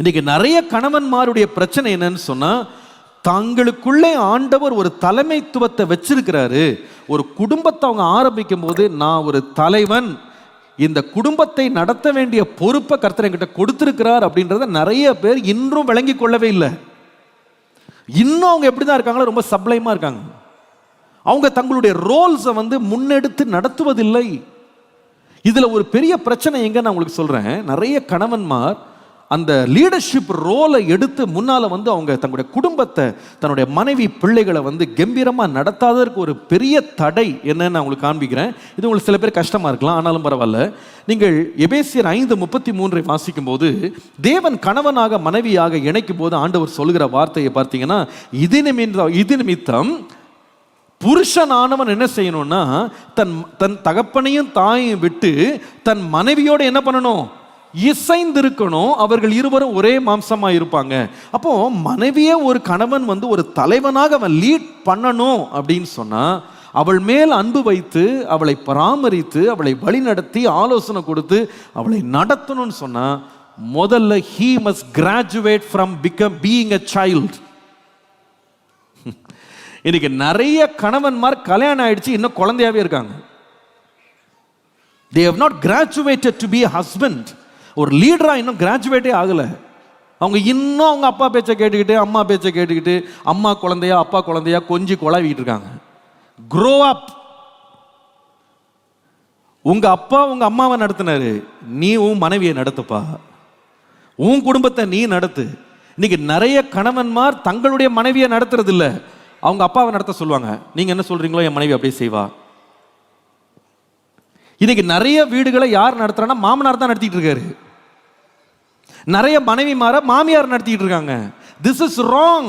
இன்னைக்கு நிறைய கணவன்மாருடைய பிரச்சனை என்னன்னு சொன்னா தங்களுக்குள்ளே ஆண்டவர் ஒரு தலைமைத்துவத்தை வச்சிருக்கிறாரு. ஒரு குடும்பத்தை அவங்க ஆரம்பிக்கும் போது நான் ஒரு தலைவன் இந்த குடும்பத்தை நடத்த வேண்டிய பொறுப்பை கர்த்தர் என்கிட்ட கொடுத்துருக்கிறார் அப்படின்றத நிறைய பேர் இன்றும் விளங்கி கொள்ளவே இல்லை. இன்னும் அவங்க எப்படி தான் இருக்காங்களோ ரொம்ப சப்ளைமா இருக்காங்க. அவங்க தங்களுடைய ரோல்ஸை வந்து முன்னெடுத்து நடத்துவதில்லை. இதில் ஒரு பெரிய பிரச்சனை எங்க நான் உங்களுக்கு சொல்றேன். நிறைய கணவன்மார் அந்த லீடர்ஷிப் ரோலை எடுத்து முன்னால் வந்து அவங்க தங்களுடைய குடும்பத்தை தன்னுடைய மனைவி பிள்ளைகளை வந்து கம்பீரமாக நடத்தாததற்கு ஒரு பெரிய தடை என்னன்னு நான் உங்களுக்கு காண்பிக்கிறேன். இது உங்களுக்கு சில பேர் கஷ்டமாக இருக்கலாம் ஆனாலும் பரவாயில்ல. நீங்கள் எபேசியர் ஐந்து முப்பத்தி மூன்றை வாசிக்கும் போது தேவன் கணவனாக மனைவியாக இணைக்கும் போது ஆண்டவர் சொல்லுகிற வார்த்தையை பார்த்தீங்கன்னா இது நிமித்தம் இது நிமித்தம் புருஷனானவன் என்ன செய்யணும்னா தன் தன் தகப்பனையும் தாயையும் விட்டு தன் மனைவியோடு என்ன பண்ணணும்? இசைந்திருக்கணும். அவர்கள் இருவரும் ஒரே மாம்சமாக இருப்பாங்க. அப்போ மனைவியே ஒரு கணவன் வந்து ஒரு தலைவனாக அவன் லீட் பண்ணணும் அப்படின்னு சொன்னா அவள் மேல் அன்பு வைத்து அவளை பராமரித்து அவளை வழிநடத்தி ஆலோசனை கொடுத்து அவளை நடத்தணும்னு சொன்னால் முதல்ல he must graduate from become being a child இன்னைக்கு நிறைய கணவன்மார் கல்யாணம் ஆயிடுச்சு இன்னும் குழந்தையாவே இருக்காங்க. They have not graduated to be husband ஒரு லீடராக இன்னும் கிராஜுவேட்டே ஆகலை. அவங்க இன்னும் அவங்க அப்பா பேச்சை கேட்டுக்கிட்டு அம்மா பேச்சை கேட்டுக்கிட்டு அம்மா குழந்தையா அப்பா குழந்தையா கொஞ்சி குழாவிட்டு இருக்காங்க. க்ரோ அப் உங்க அப்பா உங்க அம்மாவை நடத்தினாரு. நீ உன் மனைவியை நடத்துப்பா. உன் குடும்பத்தை நீ நடத்து. இன்னைக்கு நிறைய கணவன்மார் தங்களுடைய மனைவியை நடத்துறது இல்லை அவங்க அப்பாவை நடத்த சொல்லுவாங்க. நீங்க என்ன சொல்றீங்களோ என் மனைவி அப்படியே செய்வா. இன்னைக்கு நிறைய வீடுகளை யார் நடத்துறான்னா மாமனார் தான் நடத்திட்டு இருக்காரு. நிறைய மனைவி மாற மாமியார் நடத்திட்டு இருக்காங்க. This is wrong